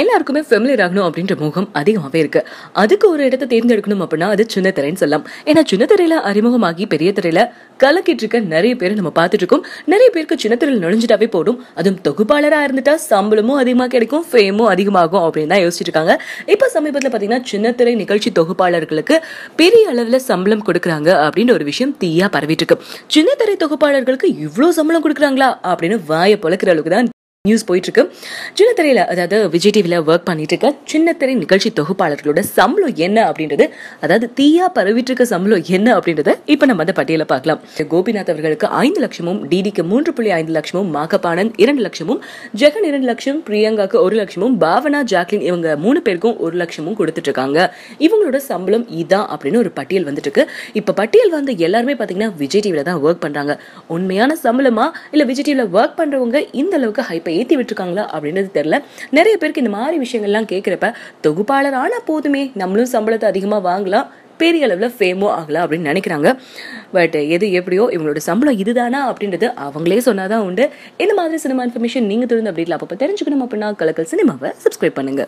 எல்லாருக்குமே ஃபெமிலியர் ஆகணும் அப்படின்ற முகம் அதிகமாகவே இருக்கு. அதுக்கு ஒரு இடத்தை தேர்ந்தெடுக்கணும் அப்படின்னா அது சின்ன திரைன்னு சொல்லலாம். ஏன்னா சின்ன திரையில அறிமுகமாகி பெரிய திரையில கலக்கிட்டு இருக்க நிறைய பேர் நம்ம பார்த்துட்டு இருக்கோம். நிறைய பேருக்கு சின்ன திரையில் நுழைஞ்சிட்டாவே போடும் அதுவும் தொகுப்பாளராக இருந்துட்டா சம்பளமும் அதிகமாக கிடைக்கும் ஃபேமும் அதிகமாகும் அப்படின்னு தான் யோசிச்சுட்டு இருக்காங்க. இப்போ சமீபத்தில் பார்த்தீங்கன்னா சின்ன திரை நிகழ்ச்சி தொகுப்பாளர்களுக்கு பெரிய அளவில் சம்பளம் கொடுக்குறாங்க அப்படின்ற ஒரு விஷயம் தீயா பரவிட்டு இருக்கு. சின்ன திரை தொகுப்பாளர்களுக்கு இவ்வளோ சம்பளம் கொடுக்குறாங்களா அப்படின்னு வாயை பொழக்கிற அளவுக்கு தான் நியூஸ் போயிட்டு இருக்கு சின்னத்திரையில அதாவது விஜய் டிவில ஒர்க் பண்ணிட்டு இருக்க சின்னத்திரை நிகழ்ச்சி தொகுப்பாளர்களோட சம்பளம் என்ன அப்படின்றது அதாவது தீயா பரவிட்டு இருக்க சம்பளம் என்ன அப்படின்றத இப்ப நம்ம அந்த பட்டியல பார்க்கலாம். கோபிநாத் அவர்களுக்கு ஐந்து லட்சமும் டிடிக்கு மூன்று புள்ளி ஐந்து லட்சமும் மாகப்பானந்த் இரண்டு லட்சமும் ஜெகன் இரண்டு லட்சம் பிரியங்காக்கு ஒரு லட்சமும் பாவனா ஜாக்லின் இவங்க மூணு பேருக்கும் ஒரு லட்சமும் கொடுத்துட்டு இருக்காங்க இவங்களோட சம்பளம் இதான் அப்படின்னு ஒரு பட்டியல் வந்துட்டு இருக்கு இப்ப பட்டியல் வந்த எல்லாருமே பாத்தீங்கன்னா விஜய் டிவில தான் ஒர்க் பண்றாங்க. உண்மையான சம்பளமா? இல்ல விஜய் டிவில ஒர்க் பண்றவங்க இந்த அளவுக்கு ஹைப்பை ஏற்றி விட்டுருக்காங்களா அப்படின்றது தெரியல. நிறைய பேருக்கு இந்த மாதிரி விஷயங்கள்லாம் கேட்குறப்ப தொகுப்பாளர் ஆனால் போதுமே நம்மளும் சம்பளத்தை அதிகமாக வாங்கலாம் பெரிய அளவில் ஃபேமோ ஆகலாம் அப்படின்னு நினைக்கிறாங்க. பட் எது எப்படியோ இவங்களோட சம்பளம் இதுதானா அப்படின்றது அவங்களே சொன்னாதான் உண்டு. இந்த மாதிரி சினிமா இன்ஃபர்மேஷன் நீங்கள் தெரிந்து அப்படி இல்லை அப்போ தெரிஞ்சுக்கணும் அப்படின்னா கலக்கல் சினிமாவை சப்ஸ்கிரைப் பண்ணுங்க.